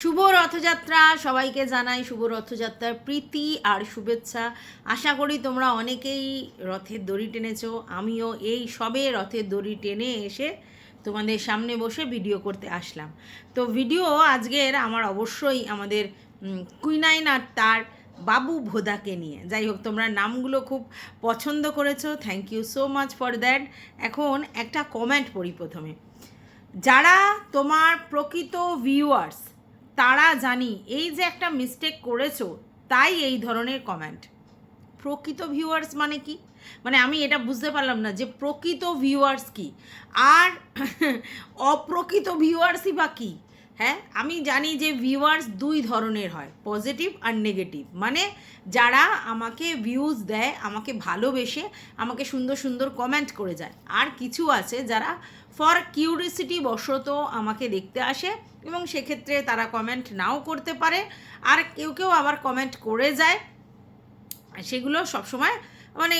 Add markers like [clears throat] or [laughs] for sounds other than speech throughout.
শুভ রথযাত্রা। সবাইকে জানাই শুভ রথযাত্রার প্রীতি আর শুভেচ্ছা। আশা করি তোমরা অনেকেই রথের দড়ি টেনেছো। আমিও এই সবে রথের দড়ি টেনে এসে তোমাদের সামনে বসে ভিডিও করতে আসলাম। তো ভিডিও আজকের আমার অবশ্যই আমাদের কুইনাইন আর তার বাবু ভোদাকে নিয়ে। যাই হোক, তোমরা নামগুলো খুব পছন্দ করেছ। Thank you so much for that এখন একটা কমেন্ট পড়ি প্রথমে। যারা তোমার প্রকৃত ভিউয়ার্স তারা জানি এই যে একটা মিস্টেক করেছ, তাই এই ধরনের কমেন্ট প্রকৃত ভিউয়ার্স মানে কি? মানে আমি এটা বুঝতে পারলাম না যে প্রকৃত ভিউয়ার্স কি? আর [laughs] অপ্রকৃত ভিউয়ার্সই বা কী? হ্যাঁ আমি জানি যে ভিউয়ার্স দুই ধরনের হয় পজিটিভ আর নেগেটিভ মানে যারা আমাকে ভিউজ দেয়, আমাকে ভালোবেসে, আমাকে সুন্দর সুন্দর কমেন্ট করে যায়। আর কিছু আছে যারা ফর কিউরিসিটি বশত আমাকে দেখতে আসে এবং সেক্ষেত্রে তারা কমেন্ট নাও করতে পারে। আর কেউ কেউ আবার কমেন্ট করে যায়। সেগুলো সবসময় মানে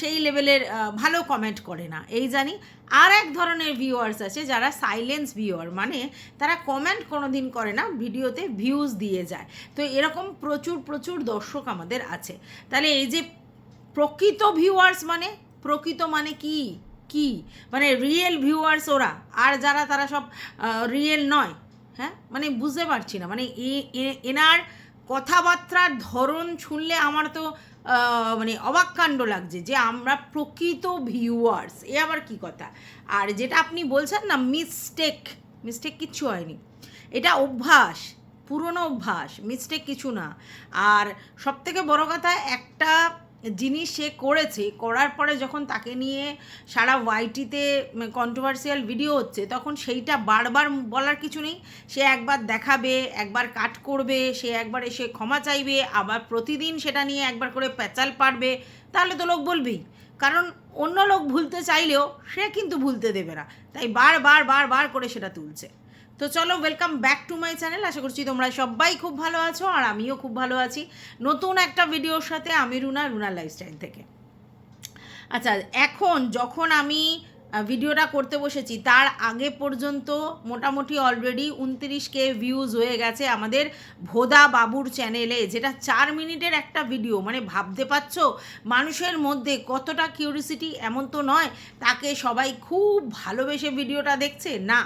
সেই লেভেলের ভালো কমেন্ট করে না। এই জানি আর এক ধরনের ভিউয়ার্স আছে যারা সাইলেন্স ভিউয়ার মানে তারা কমেন্ট কোনো দিন করে না, ভিডিওতে ভিউজ দিয়ে যায়। তো এরকম প্রচুর প্রচুর দর্শক আমাদের আছে। তাহলে এই যে প্রকৃত ভিউয়ার্স মানে প্রকৃত মানে কি? কি? মানে রিয়েল ভিউয়ার্স ওরা, আর যারা তারা সব রিয়েল নয় হ্যাঁ? মানে বুঝতে পারছি না। মানে এনার কথাবার্তার ধরন শুনলে আমার তো মানে অবাক কাণ্ড লাগছে যে আমরা প্রকৃত ভিউয়ার্স এ আবার কি কথা? আর যেটা আপনি বলছেন না মিস্টেক মিস্টেক কিচ্ছু হয়নি। এটা অভ্যাস, পুরনো অভ্যাস মিস্টেক কিছু না। আর সবথেকে বড় কথা, একটা জিনিস সে করেছে, করার পরে যখন তাকে নিয়ে সারা ওয়াইটিতে কন্ট্রোভার্সিয়াল ভিডিও হচ্ছে, তখন সেইটা বারবার বলার কিছু নেই। সে একবার দেখাবে, একবার কাট করবে, সে একবার এসে ক্ষমা চাইবে, আবার প্রতিদিন সেটা নিয়ে একবার করে প্যাচাল পারবে, তাহলে তো লোক বলবেই। কারণ অন্য লোক ভুলতে চাইলেও সে কিন্তু ভুলতে দেবে না। তাই বারবার বারবার করে সেটা তুলছে। তো চলো welcome back to my channel আশা করছি তোমরা সবাই খুব ভালো আছো আর আমিও খুব ভালো আছি নতুন একটা ভিডিওর সাথে আমি রুনা রুনা লাইফস্টাইল থেকে। আচ্ছা এখন যখন আমি ভিডিওটা করতে বসেছি, তার আগে পর্যন্ত মোটামুটি অলরেডি উনত্রিশ কে ভিউজ হয়ে গেছে আমাদের ভোদা বাবুর চ্যানেলে যেটা চার মিনিটের একটা ভিডিও মানে ভাবতে পারছ, মানুষের মধ্যে কতটা কিউরিসিটি এমন তো নয়, তাকে সবাই খুব ভালোবেসে ভিডিওটা দেখছে? না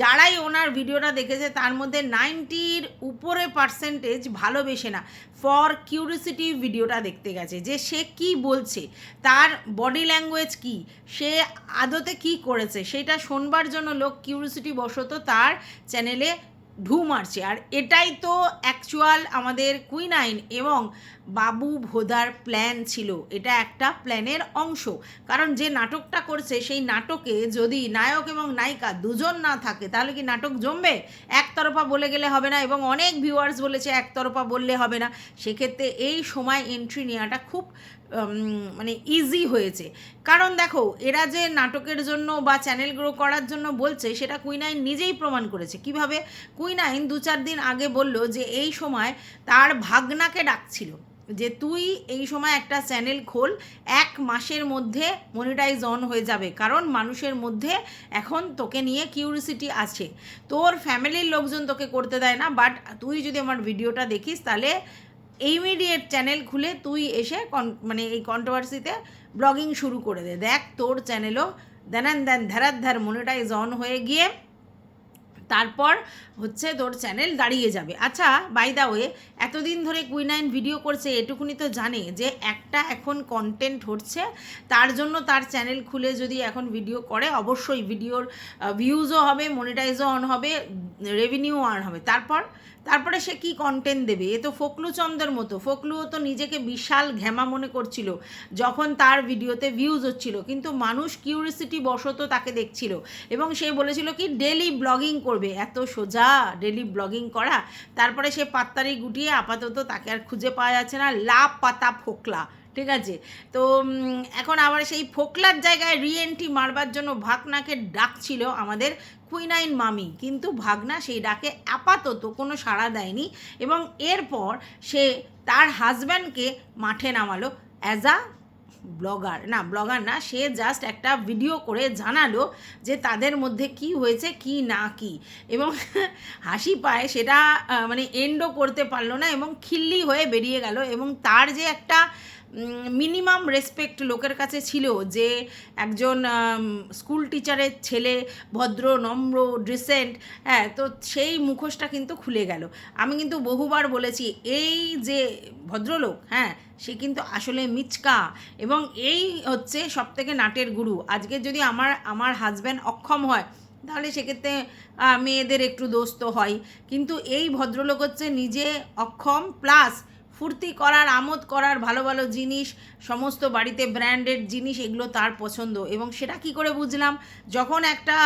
যারাই ওনার ভিডিওটা দেখেছে, তার মধ্যে নাইনটির উপরে পার্সেন্টেজ ভালোবেসে না ফর কিউরিসিটি ভিডিওটা দেখতে গেছে। যে সে কি বলছে, তার বডি ল্যাঙ্গুয়েজ কি, সে আদতে কি করেছে, সেটা শোনবার জন্য লোক কিউরিসিটি বশত তার চ্যানেলে ঢু মারছে। আর এটাই তো অ্যাকচুয়াল আমাদের কুইনাইন এবং বাবু ভোদার প্ল্যান ছিল। এটা একটা প্ল্যানের অংশ। কারণ যে নাটকটা করছে, সেই নাটকে যদি নায়ক এবং নায়িকা দুজন না থাকে, তাহলে কি নাটক জমবে? একতরফা বলে গেলে হবে না এবং অনেক ভিউয়ার্স বলেছে একতরফা বললে হবে না। সেক্ষেত্রে এই সময় এন্ট্রি নেওয়াটা খুব মানে ইজি হয়েছে। কারণ দেখো, এরা যে নাটকের জন্য বা চ্যানেল গ্রো করার জন্য বলছে, সেটা কুইনাইন নিজেই প্রমাণ করেছে। কীভাবে? কুইনাইন দু চার দিন আগে বলল যে, এই সময় তার ভাগনাকে ডাকছিল। যে তুই এই সময় একটা চ্যানেল খোল, এক মাসের মধ্যে মনিটাইজ অন হয়ে যাবে। কারণ মানুষের মধ্যে এখন তোকে নিয়ে কিউরিসিটি আছে। তোর ফ্যামিলির লোকজন তোকে করতে দেয় না বাট তুই যদি আমার ভিডিওটা দেখিস, তাহলে ইমিডিয়েট চ্যানেল খুলে তুই এসে কন- মানে এই কন্ট্রোভার্সিতে ব্লগিং শুরু করে দে। দেখ তোর চ্যানেলও দেন ধ্যারার ধ্যার মনিটাইজ অন হয়ে গিয়ে তারপর হচ্ছে তোর চ্যানেল দাঁড়িয়ে যাবে। আচ্ছা বাই দা ওয়ে এতদিন ধরে কুইনাইন ভিডিও করছে, এটুকুনি তো জানে যে একটা এখন কন্টেন্ট হচ্ছে, তার জন্য তার চ্যানেল খুলে যদি এখন ভিডিও করে, অবশ্যই ভিডিওর ভিউজও হবে মনিটাইজও অন হবে রেভিনিউ অন হবে। তারপর তারপরে সে কি কন্টেন্ট দেবে? এ তো ফকলু চন্দ্রের মতো। ফকলুও তো নিজেকে বিশাল ঘ্যামা মনে করছিল যখন তার ভিডিওতে ভিউজ হচ্ছিল। কিন্তু মানুষ কিউরিসিটি বশত তাকে দেখছিল এবং সে বলেছিল কি ডেলি ব্লগিং করবে। এত সোজা ডেলি ব্লগিং করা। তারপরে সে পাত্তারি গুটিয়ে আপাতত তাকে আর খুঁজে পাওয়া যাচ্ছে না। লাভ পাতা ফোকলা। ঠিক আছে? তো এখন আবার সেই ফোকলার জায়গায় রিএন্ট্রি মারবার জন্য ভাগনাকে ডাকছিল আমাদের কুইনাইন মামি। কিন্তু ভাগনা সেই ডাকে আপাতত কোনো সাড়া দেয়নি এবং এরপর সে তার হাজব্যান্ডকে মাঠে নামালো অ্যাজ আ ব্লগার না ব্লগার না, সে জাস্ট একটা ভিডিও করে জানালো যে তাদের মধ্যে কি হয়েছে, কি না কি। এবং হাসি পায়, সেটা মানে এন্ডও করতে পারল না এবং খিল্লি হয়ে বেরিয়ে গেল এবং তার যে একটা মিনিমাম রেসপেক্ট লোকের কাছে ছিল যে একজন স্কুল টিচারের ছেলে ভদ্র, নম্র ডিসেন্ট হ্যাঁ তো সেই মুখোশটা কিন্তু খুলে গেল। আমি কিন্তু বহুবার বলেছি, এই যে ভদ্রলোক হ্যাঁ সে কিন্তু আসলে মিচকা এবং এই হচ্ছে সবথেকে নাটের গুরু। আজকে যদি আমার আমার হাজব্যান্ড অক্ষম হয়, তাহলে সেক্ষেত্রে মেয়েদের একটু দোস্ত হয়। কিন্তু এই ভদ্রলোক হচ্ছে নিজে অক্ষম প্লাস ফুর্তি করার, আমোদ করার ভালো ভালো জিনিস, সমস্ত বাড়িতে ব্র্যান্ডেড জিনিস, এগুলো তার পছন্দ। এবং সেটা কি করে বুঝলাম? যখন একটা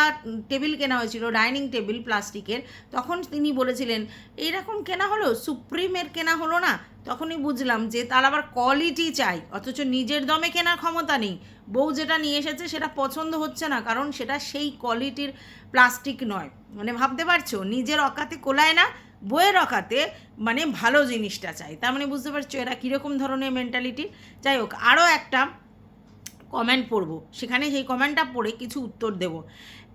টেবিল কেনা হয়েছিল ডাইনিং টেবিল প্লাস্টিকের, তখন তিনি বলেছিলেন, এইরকম কেনা হলো? সুপ্রিমের কেনা হলো না? তখনই বুঝলাম যে তার আবার কোয়ালিটি চাই, অথচ নিজের দমে কেনার ক্ষমতা নেই। বউ যেটা নিয়ে এসেছে সেটা পছন্দ হচ্ছে না, কারণ সেটা সেই কোয়ালিটির প্লাস্টিক নয়। মানে ভাবতে পারছ? নিজের অকাতে কোলায় না বইয়ের অকাতে মানে ভালো জিনিসটা চাই। তার মানে বুঝতে পারছ এরা কীরকম ধরনের মেন্টালিটি যাই হোক, আরও একটা কমেন্ট পড়ব। সেখানে সেই কমেন্টটা পড়ে কিছু উত্তর দেব।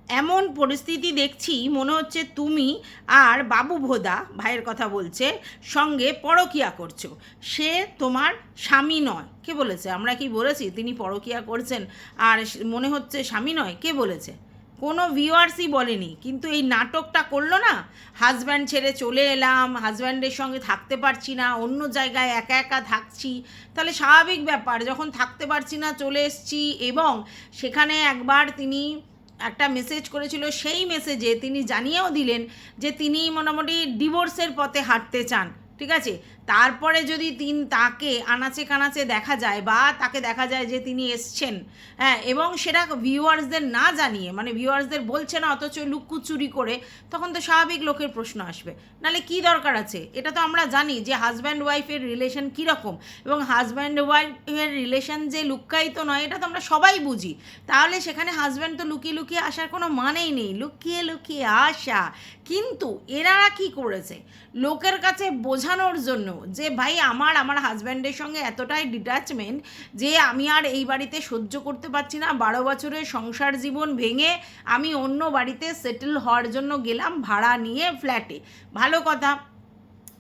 এমন পরিস্থিতি দেখছি, মনে হচ্ছে তুমি আর বাবু ভোদা, ভাইয়ের কথা বলছে, সঙ্গে পরকিয়া করছ। সে তোমার স্বামী নয়। কে বলেছে? আমরা কি বলেছি? তিনি পরকিয়া করছেন আর মনে হচ্ছে স্বামী নয়। কে বলেছে? কোনো ভিউয়ার্সই বলেনি। কিন্তু এই নাটকটা করল না? হাজব্যান্ড ছেড়ে চলে এলাম, হাজব্যান্ডের সঙ্গে থাকতে পারছি না, অন্য জায়গায় একা একা থাকছি। তাহলে স্বাভাবিক ব্যাপার, যখন থাকতে পারছি না, চলে এসছি এবং সেখানে একবার তিনি একটা মেসেজ করেছিল, সেই মেসেজে তিনি জানিয়েও দিলেন যে তিনি মোটামুটি ডিভোর্সের পথে হাঁটতে চান। ঠিক আছে? তারপরে যদি তিন তাকে আনাচে কানাচে দেখা যায় বা তাকে দেখা যায় যে তিনি এসছেন হ্যাঁ এবং সেটা ভিউয়ার্সদের না জানিয়ে মানে ভিউয়ার্সদের বলছে না, অথচ লুকুচুরি করে, তখন তো স্বাভাবিক লোকের প্রশ্ন আসবে। নালে কি দরকার আছে? এটা তো আমরা জানি যে হাজব্যান্ড ওয়াইফের রিলেশন কীরকম, এবং হাজব্যান্ড ওয়াইফের রিলেশন যে লুক্কায়িত নয়, এটা তো আমরা সবাই বুঝি। তাহলে সেখানে হাজব্যান্ড তো লুকিয়ে লুকিয়ে আসার কোনো মানেই নেই। লুকিয়ে লুকিয়ে আসা কিন্তু এনারা কি করেছে? লোকের কাছে বোঝানোর জন্য যে, ভাই, আমার আমার হাজব্যান্ডের সঙ্গে এতটাই ডিট্যাচমেন্ট যে, আমি আর এই বাড়িতে সহ্য করতে পারছি না। বারো বছরের সংসার জীবন ভেঙে আমি অন্য বাড়িতে সেটেল হওয়ার জন্য গেলাম ভাড়া নিয়ে ফ্ল্যাটে ভালো কথা।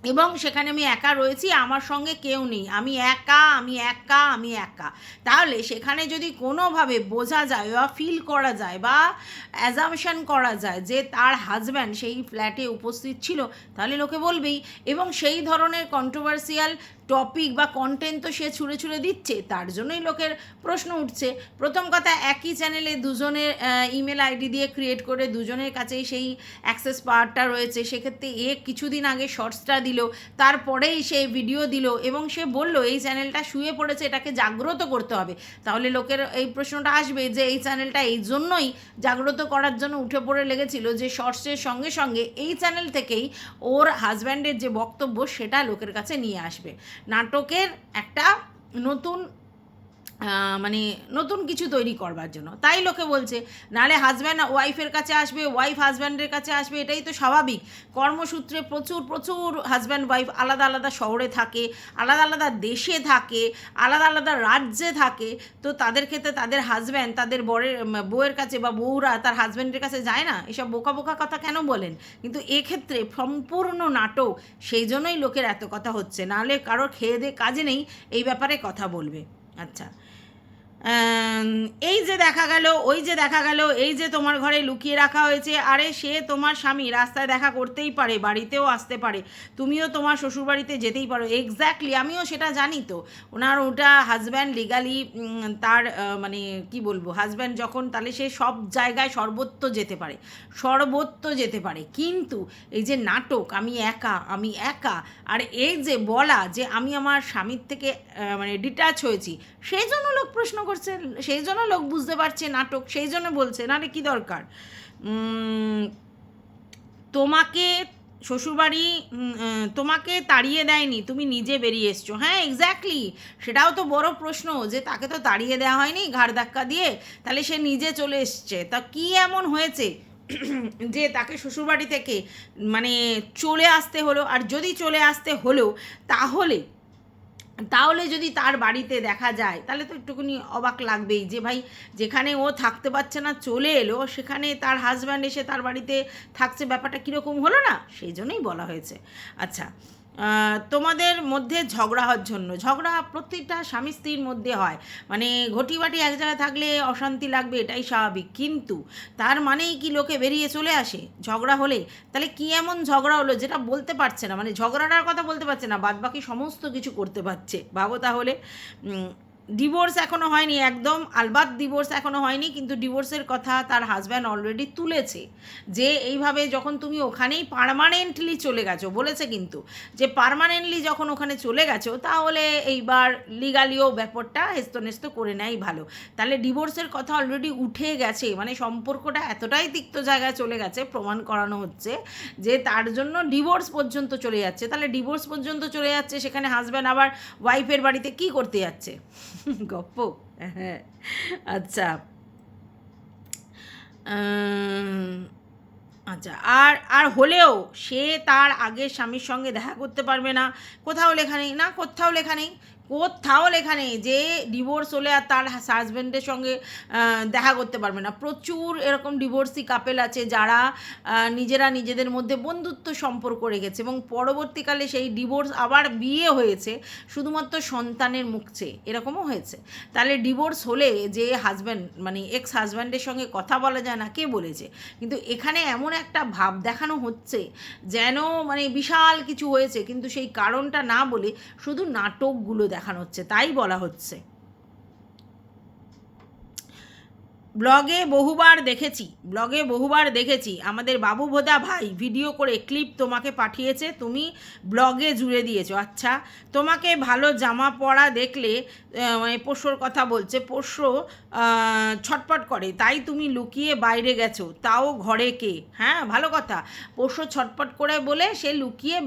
এবং সেখানে আমি একা রয়েছি, আমার সঙ্গে কেউ নেই। আমি একা আমি একা আমি একা। তাহলে সেখানে যদি কোনোভাবে বোঝা যায় বা ফিল করা যায় বা অ্যাজামশন করা যায় যে তার হাজব্যান্ড সেই ফ্ল্যাটে উপস্থিত ছিল, তাহলে লোকে বলবেই। এবং সেই ধরনের কন্ট্রোভার্সিয়াল টপিক বা কন্টেন্ট তো সে ছুঁড়ে ছুঁড়ে দিচ্ছে, তার জন্যই লোকের প্রশ্ন উঠছে। প্রথম কথা, একই চ্যানেলে দুজনের ইমেল আইডি দিয়ে ক্রিয়েট করে দুজনের কাছেই সেই অ্যাক্সেস পাওয়ারটা রয়েছে। সেক্ষেত্রে এ কিছুদিন আগে শর্টসটা দিল, তারপরেই সে ভিডিও দিল এবং সে বলল, এই চ্যানেলটা শুয়ে পড়েছে, এটাকে জাগ্রত করতে হবে। তাহলে লোকের এই প্রশ্নটা আসবে যে, এই চ্যানেলটা এই জন্যই জাগ্রত করার জন্য উঠে পড়ে লেগেছিল যে শর্টসের সঙ্গে সঙ্গে এই চ্যানেল থেকেই ওর হাজব্যান্ডের যে বক্তব্য, সেটা লোকের কাছে নিয়ে আসবে। নাটকের একটা নতুন মানে নতুন কিছু তৈরি করবার জন্য। তাই লোকে বলছে, নালে হাজব্যান্ড ওয়াইফের কাছে আসবে ওয়াইফ হাজব্যান্ডের কাছে আসবে, এটাই তো স্বাভাবিক। কর্মসূত্রে প্রচুর প্রচুর হাজব্যান্ড ওয়াইফ আলাদা আলাদা শহরে থাকে, আলাদা আলাদা দেশে থাকে, আলাদা আলাদা রাজ্যে থাকে। তো তাদের ক্ষেত্রে তাদের হাজব্যান্ড তাদের বরের বউয়ের কাছে বা বউরা তার হাজব্যান্ডের কাছে যায় না? এসব বোকা বোকা কথা কেন বলেন? কিন্তু এক্ষেত্রে সম্পূর্ণ নাটক, সেই জন্যই লোকের এত কথা হচ্ছে। নাহলে কারোর খেয়ে দিয়ে কাজে নেই, এই ব্যাপারে কথা বলবে। আচ্ছা। এই যে দেখা গেল, ওই যে দেখা গেল, এই যে তোমার ঘরে লুকিয়ে রাখা হয়েছে, আরে সে তোমার স্বামী রাস্তায় দেখা করতেই পারে, বাড়িতেও আসতে পারে, তুমিও তোমার শ্বশুরবাড়িতে যেতেই পারো। এক্স্যাক্টলি আমিও সেটা জানি তো। ওনার ওটা হাজব্যান্ড লিগালি তার মানে কি বলব হাজব্যান্ড যখন, তাহলে সে সব জায়গায় সর্বত্র যেতে পারে সর্বত্র যেতে পারে। কিন্তু এই যে নাটক, আমি একা আমি একা, আর এই যে বলা যে আমি আমার স্বামীর থেকে মানে ডিটাচ হয়েছি, সেই জন্য লোক প্রশ্ন করছে, সেই জন্য লোক বুঝতে পারছে নাটক, সেই জন্য বলছে নাহলে কি দরকার? তোমাকে শ্বশুরবাড়ি তোমাকে তাড়িয়ে দেয়নি, তুমি নিজে বেরিয়ে এসছো। হ্যাঁ এক্স্যাক্টলি সেটাও তো বড় প্রশ্ন যে তাকে তো তাড়িয়ে দেওয়া হয়নি, ঘাড় ধাক্কা দিয়ে তাহলে সে নিজে চলে এসছে। তা কি এমন হয়েছে [clears throat] যে তাকে শ্বশুরবাড়ি থেকে মানে চলে আসতে হলো? আর যদি চলে আসতে হলো, তাহলে তাহলে যদি তার বাড়িতে দেখা যায়, তাহলে তো একটুখানি অবাক লাগবেই যে ভাই যেখানে ও থাকতে পারছে না, চলে এলো, সেখানে তার হাজব্যান্ড এসে তার বাড়িতে থাকছে, ব্যাপারটা কীরকম হলো না? সেই জন্যই বলা হয়েছে। আচ্ছা তোমাদের মধ্যে ঝগড়া হওয়ার জন্য। ঝগড়া প্রত্যেকটা স্বামী স্ত্রীর মধ্যে হয়। মানে ঘটি বাটি এক জায়গায় থাকলে অশান্তি লাগবে, এটাই স্বাভাবিক। কিন্তু তার মানেই কি লোকে বেরিয়ে চলে আসে ঝগড়া হলে? তাহলে কি এমন ঝগড়া হলো যেটা বলতে পারছে না? মানে ঝগড়াটার কথা বলতে পারছে না, বাদবাকি সমস্ত কিছু করতে পারছে। ভাবো তাহলে। ডিভোর্স এখনও হয়নি, একদম আলবাত ডিভোর্স এখনও হয়নি, কিন্তু ডিভোর্সের কথা তার হাজব্যান্ড অলরেডি তুলেছে। যে এইভাবে যখন তুমি ওখানেই পারমানেন্টলি চলে গেছো, বলেছে কিন্তু, যে পারমানেন্টলি যখন ওখানে চলে গেছো, তাহলে এইবার লিগালিও ব্যাপারটা হেস্তনেস্ত করে নেয় ভালো। তাহলে ডিভোর্সের কথা অলরেডি উঠে গেছে মানে সম্পর্কটা এতটাই তিক্ত জায়গায় চলে গেছে, প্রমাণ করানো হচ্ছে, যে তার জন্য ডিভোর্স পর্যন্ত চলে যাচ্ছে। তাহলে ডিভোর্স পর্যন্ত চলে যাচ্ছে, সেখানে হাজব্যান্ড আবার ওয়াইফের বাড়িতে কি করতে যাচ্ছে? গপ্প। হ্যাঁ আচ্ছা আচ্ছা আর আর হলেও সে তার আগের স্বামীর সঙ্গে দেখা করতে পারবে না। কোথাও লেখা নেই, না, কোথাও লেখা নেই। কোথাও লেখা নেই যে ডিভোর্স হলে আর তার হাজব্যান্ডের সঙ্গে দেখা করতে পারবে না। প্রচুর এরকম ডিভোর্সি কাপেল আছে যারা নিজেরা নিজেদের মধ্যে বন্ধুত্ব সম্পর্ক রেখেছে এবং পরবর্তীকালে সেই ডিভোর্স আবার বিয়ে হয়েছে, শুধুমাত্র সন্তানের মুখ চেয়ে। এরকমও হয়েছে। তাহলে ডিভোর্স হলে যে হাজব্যান্ড মানে এক্স হাজব্যান্ডের সঙ্গে কথা বলা যায় না, কে বলেছে? কিন্তু এখানে এমন একটা ভাব দেখানো হচ্ছে যেন মানে বিশাল কিছু হয়েছে। কিন্তু সেই কারণটা না বলে শুধু নাটকগুলো দেখানো হচ্ছে, তাই বলা হচ্ছে। ব্লগে বহুবার দেখেছি, ব্লগে বহুবার দেখেছি, আমাদের বাবু ভোদা ভাই ভিডিও করে ক্লিপ তোমাকে পাঠিয়েছে, তুমি ব্লগে জুড়ে দিয়েছ। আচ্ছা তোমাকে ভালো জামা পরা দেখলে মানে পোষ্যর কথা বলছে, পোষ্য ছটপট করে, তাই তুমি লুকিয়ে বাইরে গেছো, তাও ঘরে কে? হ্যাঁ ভালো কথা। পোষ্য ছটপট করে বলে সে লুকিয়ে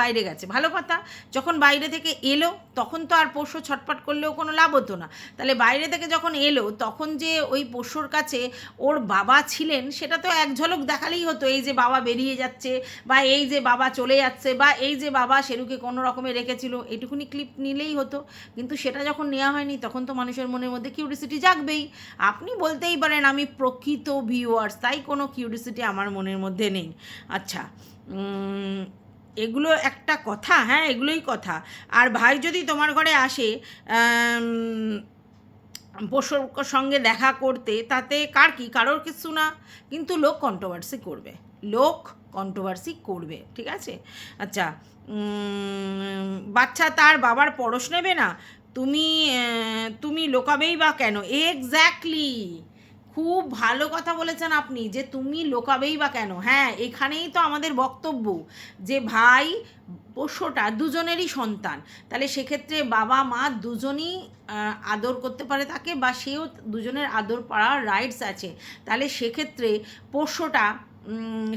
বাইরে গেছে, ভালো কথা। যখন বাইরে থেকে এলো, তখন তো আর পোষ্য ছটপট করলেও কোনো লাভ হতো না। তাহলে বাইরে থেকে যখন এলো, তখন যে ওই পোষ্যর কাছে ওর বাবা ছিলেন, সেটা তো এক ঝলক দেখালেই হতো, এই যে বাবা বেরিয়ে যাচ্ছে, বা এই যে বাবা চলে যাচ্ছে, বা এই যে বাবা সেরুকে কোনো রকমে রেখেছিল, এটুকুনি ক্লিপ নিলেই হতো। কিন্তু সেটা যখন নেওয়া হয়নি, তখন তো মানুষের মনের মধ্যে কিউরিসিটি জাগবেই। আপনি বলতেই পারেন, আমি প্রকৃত ভিউয়ার্স তাই কোনো কিউরিসিটি আমার মনের মধ্যে নেই। আচ্ছা এগুলো একটা কথা হ্যাঁ এগুলোই কথা। আর ভাই যদি তোমার ঘরে আসে পশুর সঙ্গে দেখা করতে, তাতে কার কি? কারোর কিছু না। কিন্তু লোক কন্ট্রোভার্সি করবে। লোক কন্ট্রোভার্সি করবে, ঠিক আছে? আচ্ছা বাচ্চা তার বাবার পরশ নেবে না? তুমি তুমি লোকাবেই বা কেন? এক্স্যাক্টলি খুব ভালো কথা বলেছেন আপনি যে তুমি লোকাবেই বা কেন? হ্যাঁ এখানেই তো আমাদের বক্তব্য যে ভাই পোষ্যটা দুজনেরই সন্তান। তাহলে সেক্ষেত্রে বাবা, মা দুজনই আদর করতে পারে তাকে বা সেও দুজনের আদর পাওয়ার রাইটস আছে। তাহলে সেক্ষেত্রে পোষ্যটা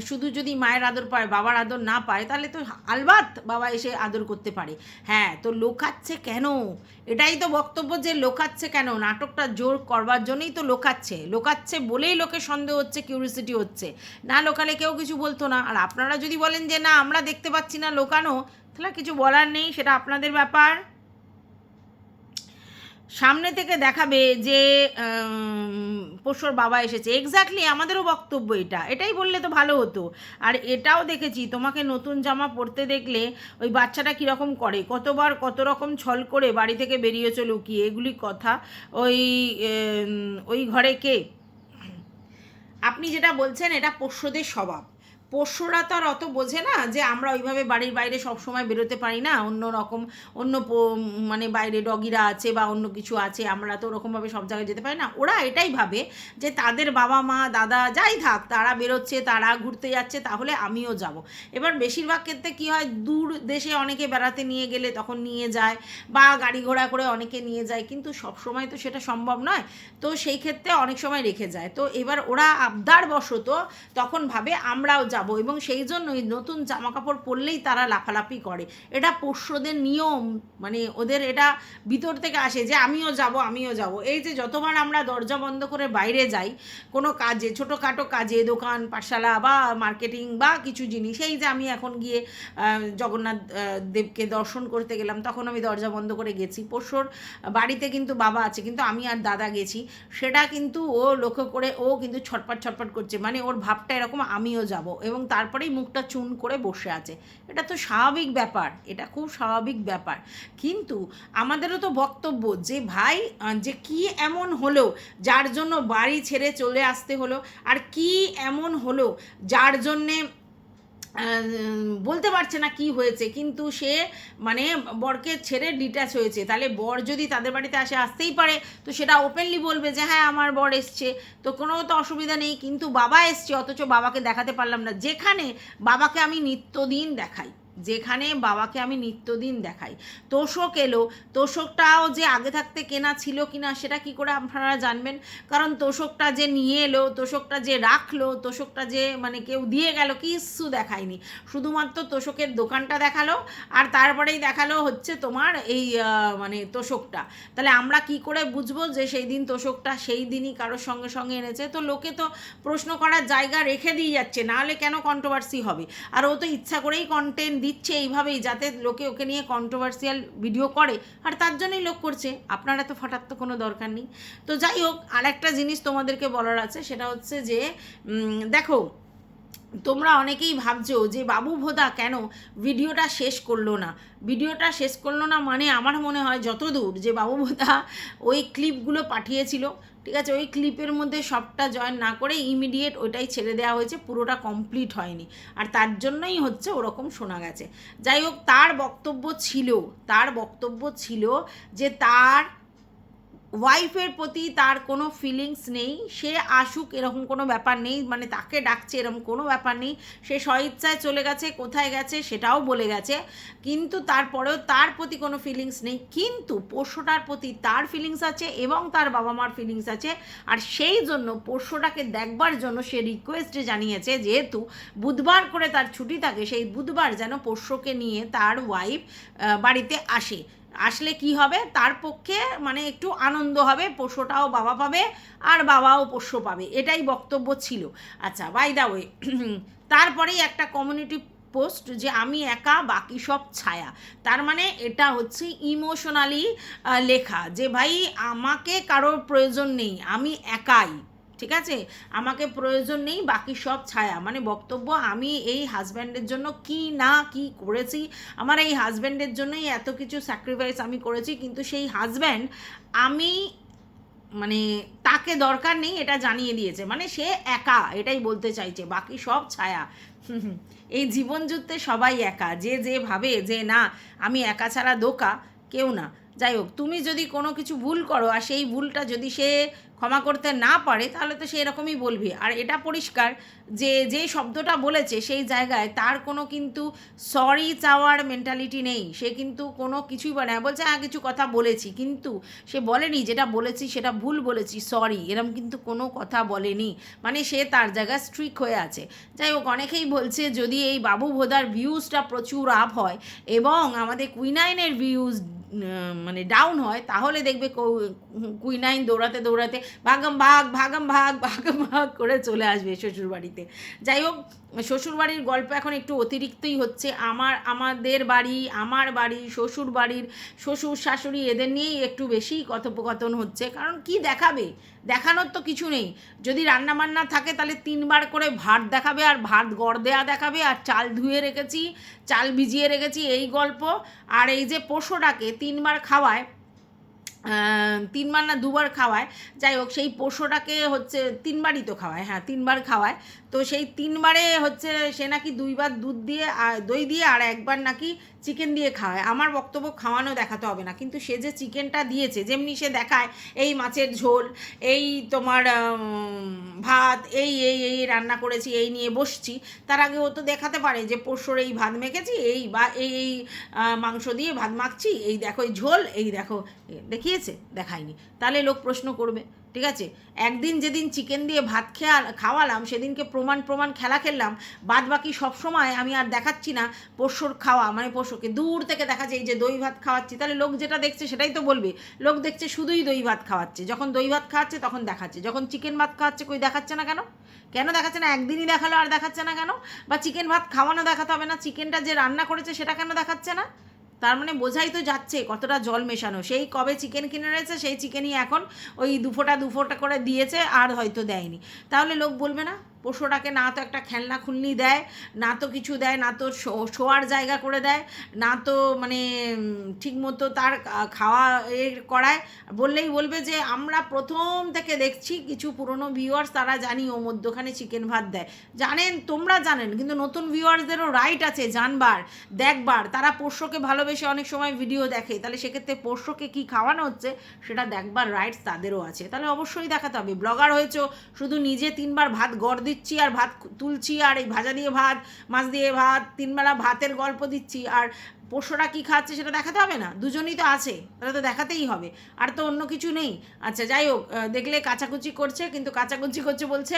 শুধু যদি মায়ের আদর পায়, বাবার আদর না পায়, তাহলে তো আলবাত বাবা এসে আদর করতে পারে। হ্যাঁ তো লোকাচ্ছে কেন? এটাই তো বক্তব্য যে লোকাচ্ছে কেন? নাটকটা জোর করবার জন্যই তো লোকাচ্ছে। লোকাচ্ছে বলেই লোকে সন্দেহ হচ্ছে কিউরিসিটি হচ্ছে। না লোকালে কেউ কিছু বলতো না। আর আপনারা যদি বলেন যে, না, আমরা দেখতে পাচ্ছি না লোকানো, তাহলে কিছু বলার নেই, সেটা আপনাদের ব্যাপার। সামনে থেকে দেখাবে যে পোষ্যর বাবা এসেছে। এক্স্যাক্টলি আমাদেরও বক্তব্য এটা। এটাই বললে তো ভালো হতো। আর এটাও দেখেছি, তোমাকে নতুন জামা পরতে দেখলে ওই বাচ্চাটা কীরকম করে? কতবার কত রকম ছল করে বাড়ি থেকে বেরিয়েছে লুকিয়ে? এগুলি কথা ওই ওই ঘরে কে? আপনি যেটা বলছেন, এটা পোষ্যদের স্বভাব। পোষ্যরা তো আর অত বোঝে না যে আমরা ওইভাবে বাড়ির বাইরে সব সময় বেরোতে পারি না। অন্য রকম, অন্য মানে বাইরে ডগিরা আছে বা অন্য কিছু আছে, আমরা তো ওরকমভাবে সব জায়গায় যেতে পারি না। ওরা এটাই ভাবে যে তাদের বাবা মা, দাদা যাই থাক, তারা বেরোচ্ছে, তারা ঘুরতে যাচ্ছে, তাহলে আমিও যাব। এবার বেশিরভাগ ক্ষেত্রে কী হয়, দূর দেশে অনেকে বেড়াতে নিয়ে গেলে তখন নিয়ে যায় বা গাড়ি ঘোড়া করে অনেকে নিয়ে যায়, কিন্তু সব সময় তো সেটা সম্ভব নয়। তো সেই ক্ষেত্রে অনেক সময় রেখে যায়। তো এবার ওরা আবদার বশত তখন ভাবে আমরাও যাব এবং সেই জন্যই নতুন জামা কাপড় পরলেই তারা লাফালাফি করে। এটা পোষ্যদের নিয়ম মানে ওদের এটা ভিতর থেকে আসে যে আমিও যাব আমিও যাব। এই যে যতবার আমরা দরজা বন্ধ করে বাইরে যাই, কোনো কাজে, ছোটোখাটো কাজে, দোকান, পাঠশালা বা মার্কেটিং বা কিছু জিনিস, এই যে আমি এখন গিয়ে জগন্নাথ দেবকে দর্শন করতে গেলাম, তখন আমি দরজা বন্ধ করে গেছি। পোষ্যর বাড়িতে কিন্তু বাবা আছে, কিন্তু আমি আর দাদা গেছি। সেটা কিন্তু ও লক্ষ্য করে ও কিন্তু ছটপট ছটপট করছে মানে ওর ভাবটা এরকম, আমিও যাব। এবং তারপরেই মুখটা চুন করে বসে আছে। এটা তো স্বাভাবিক ব্যাপার, এটা খুব স্বাভাবিক ব্যাপার। কিন্তু আমাদেরও তো বক্তব্য যে ভাই যে কি এমন হলো, যার জন্য বাড়ি ছেড়ে চলে আসতে হলো, আর কি এমন হলো, যার জন্যে বলতে পারছে না কি হয়েছে, কিন্তু সে মানে বরকে ছেড়ে ডিট্যাচ হয়েছে। তাহলে বর যদি তাদের বাড়িতে আসে, আসতেই পারে। তো সেটা ওপেনলি বলবে যে হ্যাঁ আমার বর এসছে। তো কোনো তো অসুবিধা নেই, কিন্তু বাবা এসছে, অথচ বাবাকে দেখাতে পারলাম না। যেখানে বাবাকে আমি নিত্যদিন দেখাই। যেখানে বাবাকে আমি নিত্যদিন দেখাই। তোষক এলো, তোষকটাও যে আগে থাকতে কেনা ছিল কিনা সেটা কি করে আপনারা জানবেন? কারণ তোষকটা যে নিয়ে এলো, তোষকটা যে রাখল, তোষকটা যে মানে কেউ দিয়ে গেল, কিচ্ছু দেখায়নি। শুধুমাত্র তোষকের দোকানটা দেখাল, আর তারপরেই দেখাল হচ্ছে তোমার এই মানে তোষকটা। তাহলে আমরা কি করে বুঝব যে সেই দিন তোষকটা সেই দিনই কারোর সঙ্গে সঙ্গে এনেছে? তো লোকে তো প্রশ্ন করার জায়গা রেখে দিয়ে যাচ্ছে নাহলে কেন কন্ট্রোভার্সি হবে? আর ও তো ইচ্ছা করেই কন্টেন্ট দিচ্ছে এইভাবেই যাতে লোকে ওকে নিয়ে কন্ট্রোভার্সিয়াল ভিডিও করে, আর তার জন্যই লোক করছে। আপনারা তো ফটার তো কোনো দরকার নেই। তো যাই হোক আর একটা জিনিস তোমাদেরকে বলার আছে, সেটা হচ্ছে যে দেখো তোমরা অনেকেই ভাবছ যে, বাবু ভোদা, কেন? ভিডিওটা শেষ করল না। ভিডিওটা শেষ করল না মানে আমার মনে হয় যতদূর যে, বাবু ভোদা ওই ক্লিপগুলো পাঠিয়েছিল, ঠিক আছে? ওই ক্লিপের মধ্যে সবটা জয়েন না করে ইমিডিয়েট ওইটাই ছেড়ে দেওয়া হয়েছে, পুরোটা কমপ্লিট হয়নি। আর তার জন্যই হচ্ছে ওরকম শোনা গেছে। যাই হোক, তার বক্তব্য ছিল, তার বক্তব্য ছিল যে, তার ওয়াইফের প্রতি তার কোনো ফিলিংস নেই। সে আসুক, এরকম কোনো ব্যাপার নেই। মানে তাকে ডাকছে, এরকম কোনো ব্যাপার নেই। সে স্বইচ্ছায় চলে গেছে, কোথায় গেছে সেটাও বলে গেছে। কিন্তু তারপরেও তার প্রতি কোনো ফিলিংস নেই। কিন্তু পোষ্যটার প্রতি তার ফিলিংস আছে এবং তার বাবা মার ফিলিংস আছে। আর সেই জন্য পোষ্যটাকে দেখবার জন্য সে রিকোয়েস্টে জানিয়েছে, যেহেতু বুধবার করে তার ছুটি থাকে, সেই বুধবার যেন পোষ্যকে নিয়ে তার ওয়াইফ বাড়িতে আসে। আসলে কি হবে? তার পক্ষে মানে একটু আনন্দ হবে, পোষ্যটাও বাবা পাবে আর বাবাও পোষ্য পাবে। এটাই বক্তব্য ছিল। আচ্ছা বাই দা ওয়ে তারপরেই একটা কমিউনিটি পোস্ট যে আমি একা, বাকি সব ছায়া। তার মানে এটা হচ্ছে ইমোশনালি লেখা যে ভাই, আমাকে কারোর প্রয়োজন নেই, আমি একাই। ঠিক আছে? আমাকে প্রয়োজন নেই, বাকি সব ছায়া। মানে বক্তব্য, আমি এই হাজব্যান্ডের জন্য কি না কি করেছি, আমার এই হাজব্যান্ডের জন্যই এত কিছু স্যাক্রিফাইস আমি করেছি, কিন্তু সেই হাজব্যান্ড আমি মানে তাকে দরকার নেই, এটা জানিয়ে দিয়েছে। মানে সে একা, এটাই বলতে চাইছে, বাকি সব ছায়া। এই জীবনযুদ্ধে সবাই একা, যে যে ভাবে, যে না, আমি একা ছাড়া দোকা, কেউ না। যাই হোক, তুমি যদি কোনো কিছু ভুল করো আর সেই ভুলটা যদি সে ক্ষমা করতে না পারে, তাহলে তো সে এরকমই বলবে। আর এটা পরিষ্কার যে যে শব্দটা বলেছে সেই জায়গায় তার কোনো কিন্তু সরি চাওয়ার মেন্টালিটি নেই। সে কিন্তু কোনো কিছুই বলে না। বলছে হ্যাঁ কিছু কথা বলেছি। কিন্তু সে বলেনি, যেটা বলেছি সেটা ভুল বলেছি সরি এরম কিন্তু কোনো কথা বলেনি। মানে সে তার জায়গায় স্ট্রিক হয়ে আছে। যাই হোক, অনেকেই বলছে, যদি এই বাবু ভোদার ভিউজটা প্রচুর আপ হয় এবং আমাদের কুইনাইনের ভিউজ মানে ডাউন হয়, তাহলে দেখবে কুইনাইন দৌড়াতে দৌড়াতে ভাগম ভাগ ভাগম ভাগ ভাগম ভাগ করে চলে আসবে শ্বশুরবাড়িতে। যাই হোক, শ্বশুরবাড়ির গল্প এখন একটু অতিরিক্তই হচ্ছে। আমার, আমাদের বাড়ি, আমার বাড়ি শ্বশুর বাড়ির শ্বশুর শাশুড়ি এদের নিয়েই একটু বেশি কথোপকথন হচ্ছে। কারণ কি দেখাবে? দেখানোর তো কিছু নেই। যদি রান্না বান্না থাকে, তাহলে তিনবার করে ভাত দেখাবে, আর ভাত গড় দেয়া দেখাবে, আর চাল ধুয়ে রেখেছি, চাল ভিজিয়ে রেখেছি, এই গল্প। আর এই যে পোষোটাকে তিনবার খাওয়ায় তিনবার না দুবার খাওয়ায়, যাই হোক, সেই পোষ্যটাকে হচ্ছে তিনবারই তো খাওয়ায় হ্যাঁ তিনবার খাওয়ায়। তো সেই তিনবারে হচ্ছে সে নাকি দুইবার দুধ দিয়ে দই দিয়ে আর একবার নাকি চিকেন দিয়ে খাওয়ায়। আমার বক্তব্য খাওয়ানো দেখাতে হবে না। কিন্তু সে যে চিকেনটা দিয়েছে, যেমনি সে দেখায়, এই মাছের ঝোল, এই তোমার ভাত, এই এই এই রান্না করেছি, এই নিয়ে বসছি, তার আগে ও তো দেখাতে পারে যে পোষ্যর এই ভাত মেখেছি, এই বা, এই এই মাংস দিয়ে ভাত মাখছি, এই দেখো এই ঝোল, এই দেখো দেখিয়েছে, দেখায়নি। তাহলে লোক প্রশ্ন করবে। ঠিক আছে? একদিন যেদিন চিকেন দিয়ে ভাত খেয়া খাওয়ালাম, সেদিনকে প্রমাণ প্রমাণ খেলা খেললাম, বাদ বাকি সবসময় আমি আর দেখাচ্ছি না পোষ্যর খাওয়া মানে পোষ্যকে। দূর থেকে দেখা যায় এই যে দই ভাত খাওয়াচ্ছি। তাহলে লোক যেটা দেখছে সেটাই তো বলবে। লোক দেখছে শুধুই দই ভাত খাওয়াচ্ছে। যখন দই ভাত খাওয়াচ্ছে তখন দেখাচ্ছে। যখন চিকেন ভাত খাওয়াচ্ছে কই দেখাচ্ছে না কেন? কেন দেখাচ্ছে না? একদিনই দেখাল আর দেখাচ্ছে না কেন? বা চিকেন ভাত খাওয়ানো দেখাতে হবে না? চিকেনটা যে রান্না করেছে সেটা কেন দেখাচ্ছে না? তার মানে বোঝাই তো যাচ্ছে কতটা জল মেশানো। সেই কবে চিকেন কিনে রয়েছে সেই চিকেনই এখন ওই দুফোটা দুফোটা করে দিয়েছে, আর হয়তো দেয়নি। তাহলে লোক বলবে না? পশুটাকে না তো একটা খেলনা খুলনি দেয়, না তো কিছু দেয়, না তো শোয়ার জায়গা করে দেয়, না তো মানে ঠিক মতো তার খাওয়া এ করায়। বললেই বলবে যে, আমরা প্রথম থেকে দেখছি কিছু পুরনো ভিউয়ার্স তারা জানি ও মধ্যখানে চিকেন ভাত দেয়। জানেন, তোমরা জানেন, কিন্তু নতুন ভিউয়ার্সদেরও রাইট আছে জানবার, দেখবার। তারা পোষ্যকে ভালোবেসে অনেক সময় ভিডিও দেখে, তাহলে সেক্ষেত্রে পোষ্যকে কি খাওয়ানো হচ্ছে সেটা দেখবার রাইটস তাদেরও আছে। তাহলে অবশ্যই দেখাতে হবে। ব্লগার হয়েছো, শুধু নিজে তিনবার ভাত গড় দিচ্ছি আর ভাত তুলছি আর এই ভাজা দিয়ে ভাত, মাছ দিয়ে ভাত, তিনবেলা ভাতের গল্প দিচ্ছি আর পোষ্যরা কী খাচ্ছে সেটা দেখাতে হবে না? দুজনেই তো আছে, তাহলে তো দেখাতেই হবে। আর তো অন্য কিছু নেই। আচ্ছা যাই হোক দেখলে কাচাকুচি করছে, কিন্তু কাচাকুচি করছে বলছে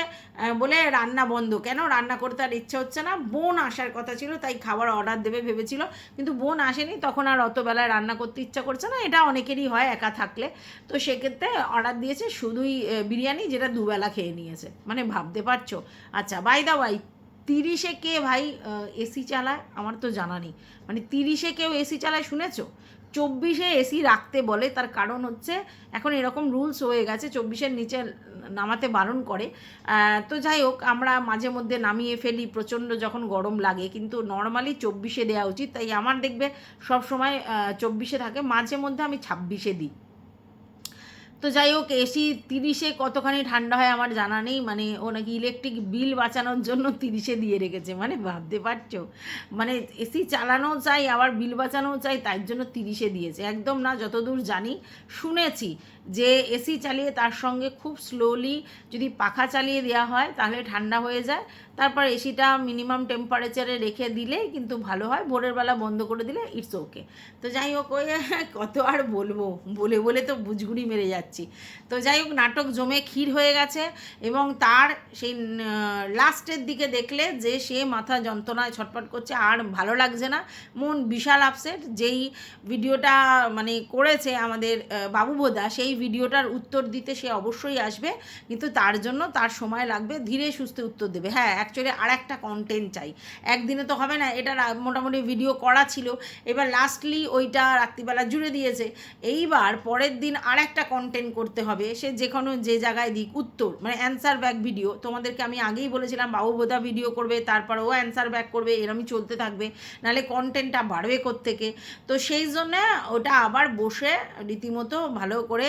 বলে রান্না বন্ধ। কেন? রান্না করতে আর ইচ্ছে হচ্ছে না। বোন আসার কথা ছিল, তাই খাবার অর্ডার দেবে ভেবেছিল। কিন্তু বোন আসেনি, তখন আর অত বেলায় রান্না করতে ইচ্ছা করছে না। এটা অনেকেরই হয় একা থাকলে। তো সেক্ষেত্রে অর্ডার দিয়েছে শুধুই বিরিয়ানি, যেটা দুবেলা খেয়ে নিয়েছে। মানে ভাবতে পারছ? আচ্ছা বাই দা বাই তিরিশে কে ভাই এসি চালায়? আমার তো জানা নেই। মানে তিরিশে কেউ এসি চালায় শুনেছো? চব্বিশে এসি রাখতে বলে, তার কারণ হচ্ছে এখন এরকম রুলস হয়ে গেছে, চব্বিশের নিচে নামাতে বারণ করে। তো যাই হোক, আমরা মাঝে মধ্যে নামিয়ে ফেলি, প্রচণ্ড যখন গরম লাগে, কিন্তু নর্মালি চব্বিশে দেওয়া উচিত। তাই আমার দেখবে সব সময় চব্বিশে থাকে, মাঝে মধ্যে আমি ছাব্বিশে দিই। তো যাই হোক এসি তিরিশে কতখানি ঠান্ডা হয় আমার জানা নেই। মানে ও নাকি ইলেকট্রিক বিল বাঁচানোর জন্য তিরিশে দিয়ে রেখেছে। মানে ভাবতে পারছ? মানে এসি চালানো চাই, আবার বিল বাঁচানোও চাই তার জন্য তিরিশে দিয়েছে। একদম না, যতদূর জানি, শুনেছি। যে এসি চালিয়ে তার সঙ্গে খুব স্লোলি যদি পাখা চালিয়ে দেওয়া হয়, তাহলে ঠান্ডা হয়ে যায়। তারপর এসিটা মিনিমাম টেম্পারেচারে রেখে দিলেই কিন্তু ভালো হয়। ভোরের বেলা বন্ধ করে দিলে ইটস ওকে তো যাই হোক, ওই কত আর বলব? বলে বলে তো বুঝগুড়ি মেরে যাচ্ছি। তো যাই হোক, নাটক জমে ক্ষীর হয়ে গেছে এবং তার সেই লাস্টের দিকে দেখলে যে সে মাথা যন্ত্রণায় ছটফট করছে, আর ভালো লাগছে না। মন বিশাল আপসেট যেই ভিডিওটা মানে করেছে আমাদের বাবু বোদা, সেই ভিডিওটার উত্তর দিতে সে অবশ্যই আসবে, কিন্তু তার জন্য তার সময় লাগবে, ধীরে সুস্থে উত্তর দেবে। হ্যাঁ অ্যাকচুয়ালি আর একটা কন্টেন্ট চাই। একদিনে তো হবে না, এটা মোটামুটি ভিডিও করা ছিল। এবার লাস্টলি ওইটা রাত্রিবেলা জুড়ে দিয়েছে। এইবার পরের দিন আর একটা কন্টেন্ট করতে হবে। সে যে কোনো যে জায়গায় দিক, উত্তর মানে অ্যান্সার ব্যাক ভিডিও তোমাদেরকে আমি আগেই বলেছিলাম, বাবু বোধা ভিডিও করবে, তারপর ও অ্যান্সার ব্যাক করবে, এরমই চলতে থাকবে। নাহলে কন্টেন্টটা বাড়বে থেকে তো সেই জন্য ওটা আবার বসে রীতিমতো ভালো করে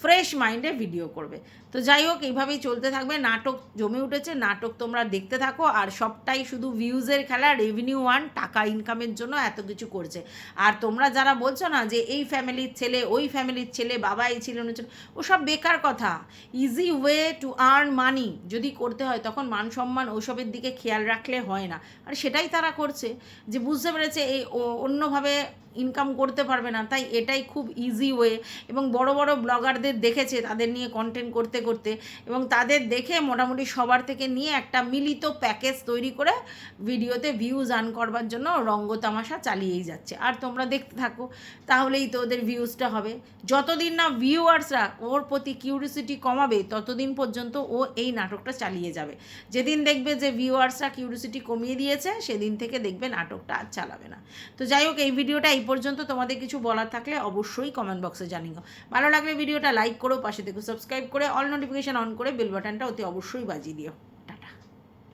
ফ্রেশ মাইন্ডে ভিডিও করবে। তো যাই হোক এইভাবেই চলতে থাকবে। নাটক জমে উঠেছে নাটক তোমরা দেখতে থাকো। আর সবটাই শুধু ভিউজের খেলা রেভিনিউ ওয়ান টাকা ইনকামের জন্য এত কিছু করছে। আর তোমরা যারা বলছো না যে এই ফ্যামিলির ছেলে ওই ফ্যামিলির ছেলে বাবা এই ছিল ছিল, ওসব বেকার কথা। Easy way to earn money যদি করতে হয় তখন মান সম্মান ওসবের দিকে খেয়াল রাখলে হয় না। আর সেটাই তারা করছে। যে বুঝতে পেরেছে এই ও- অন্যভাবে ইনকাম করতে পারবে না। তাই এটাই খুব ইজি ওয়ে এবং বড় বড় ব্লগারদের দেখেছে, তাদের নিয়ে কন্টেন্ট করতে করতে এবং তাদের দেখে মোটামুটি সবার থেকে নিয়ে একটা মিলিত প্যাকেজ তৈরি করে ভিডিওতে ভিউজ আর্ন করবার জন্য রঙ্গ তামাশা চালিয়েই যাচ্ছে। আর তোমরা দেখতে থাকো, তাহলেই তো ওদের ভিউজটা হবে। যতদিন না ভিউয়ার্সরা ওর প্রতি কিউরিসিটি কমাবে, ততদিন পর্যন্ত ও এই নাটকটা চালিয়ে যাবে। যেদিন দেখবে যে ভিউয়ার্সরা কিউরিসিটি কমিয়ে দিয়েছে, সেদিন থেকে দেখবে নাটকটা আর চালাবে না। তো যাই হোক, এই ভিডিওটা এই পর্যন্ত। তোমাদের কিছু বলার থাকলে অবশ্যই কমেন্ট বক্সে জানিও। ভালো লাগলে ভিডিওটা লাইক করো, পাশে থেকে সাবস্ক্রাইব করে অল নোটিফিকেশন অন করে বেল বাটনটা অতি অবশ্যই বাজিয়ে দিও।